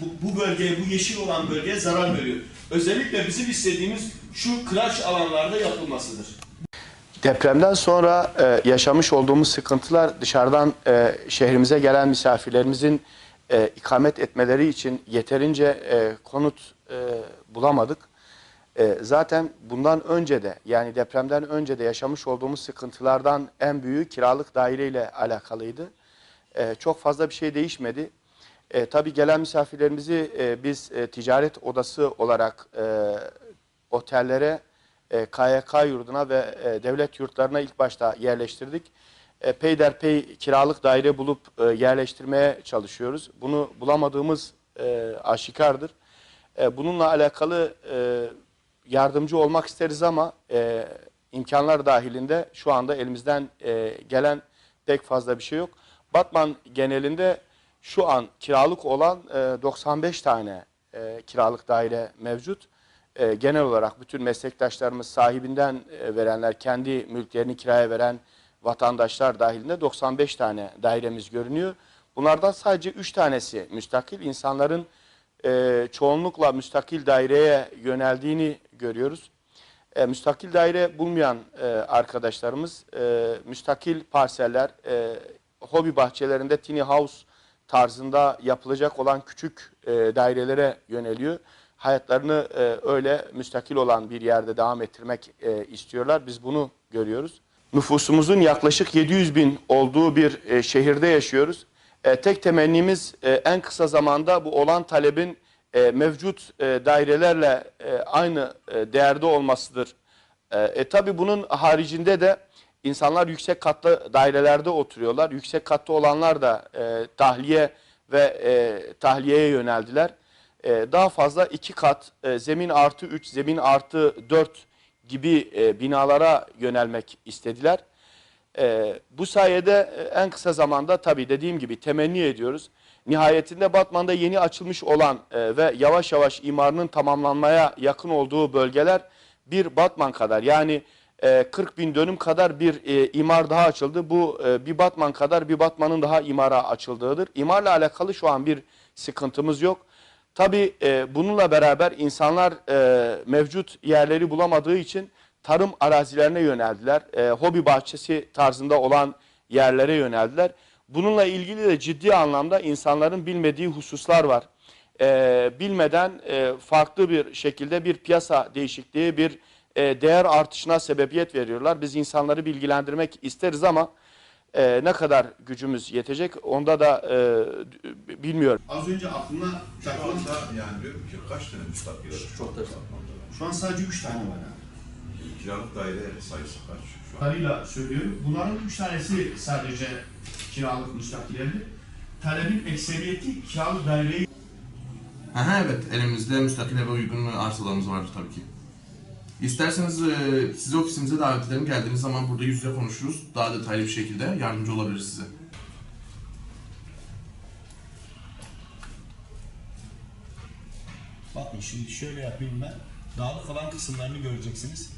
Bu, bu bölgeye, bu yeşil olan bölgeye zarar veriyor. Özellikle bizim istediğimiz şu kıraç alanlarda yapılmasıdır. Depremden sonra e, yaşamış olduğumuz sıkıntılar dışarıdan e, şehrimize gelen misafirlerimizin e, ikamet etmeleri için yeterince e, konut e, bulamadık. E, zaten bundan önce de yani depremden önce de yaşamış olduğumuz sıkıntılardan en büyüğü kiralık daire ile alakalıydı. E, çok fazla bir şey değişmedi. E, tabii gelen misafirlerimizi e, biz e, ticaret odası olarak e, otellere, e, KYK yurduna ve e, devlet yurtlarına ilk başta yerleştirdik. E, peyderpey kiralık daire bulup e, yerleştirmeye çalışıyoruz. Bunu bulamadığımız e, aşikardır. E, bununla alakalı e, yardımcı olmak isteriz ama e, imkanlar dahilinde şu anda elimizden e, gelen pek fazla bir şey yok. Batman genelinde şu an kiralık olan e, 95 tane e, kiralık daire mevcut. E, genel olarak bütün meslektaşlarımız sahibinden e, verenler, kendi mülklerini kiraya veren vatandaşlar dahilinde 95 tane dairemiz görünüyor. Bunlardan sadece 3 tanesi müstakil. İnsanların e, çoğunlukla müstakil daireye yöneldiğini görüyoruz. E, müstakil daire bulmayan e, arkadaşlarımız e, müstakil parseller, e, hobi bahçelerinde tiny house tarzında yapılacak olan küçük e, dairelere yöneliyor. Hayatlarını e, öyle müstakil olan bir yerde devam ettirmek e, istiyorlar. Biz bunu görüyoruz. Nüfusumuzun yaklaşık 700 bin olduğu bir e, şehirde yaşıyoruz. E, tek temennimiz e, en kısa zamanda bu olan talebin e, mevcut e, dairelerle e, aynı e, değerde olmasıdır. E, e, Tabi bunun haricinde de insanlar yüksek katlı dairelerde oturuyorlar. Yüksek katlı olanlar da e, tahliye ve e, tahliyeye yöneldiler. E, daha fazla iki kat e, zemin artı 3, zemin artı 4 gibi e, binalara yönelmek istediler. E, bu sayede e, en kısa zamanda tabii dediğim gibi temenni ediyoruz. Nihayetinde Batman'da yeni açılmış olan e, ve yavaş yavaş imarının tamamlanmaya yakın olduğu bölgeler bir Batman kadar yani e, 40 bin dönüm kadar bir e, imar daha açıldı. Bu e, bir Batman kadar bir Batman'ın daha imara açıldığıdır. İmarla alakalı şu an bir sıkıntımız yok. Tabii e, bununla beraber insanlar e, mevcut yerleri bulamadığı için tarım arazilerine yöneldiler. E, hobi bahçesi tarzında olan yerlere yöneldiler. Bununla ilgili de ciddi anlamda insanların bilmediği hususlar var. E, bilmeden e, farklı bir şekilde bir piyasa değişikliği, bir e, değer artışına sebebiyet veriyorlar. Biz insanları bilgilendirmek isteriz ama e, ne kadar gücümüz yetecek onda da e, bilmiyorum. Az önce aklıma Şu anda yani diyorum ki kaç tane müstakil var? Çok da. şu an sadece 3 tane var. Yani. Kiralık daire sayısı kaç şu an? Karıyla söylüyorum. Bunların 3 tanesi sadece kiralık müstakillerdi. Talebin ekseriyeti kiralık daireyi Aha evet elimizde müstakil eve uygun arsalarımız var tabii ki. İsterseniz e, sizi ofisimize davet edelim. Geldiğiniz zaman burada yüz yüze konuşuruz. Daha detaylı bir şekilde yardımcı olabiliriz size. Bakın şimdi şöyle yapayım ben. Dağlık alan kısımlarını göreceksiniz.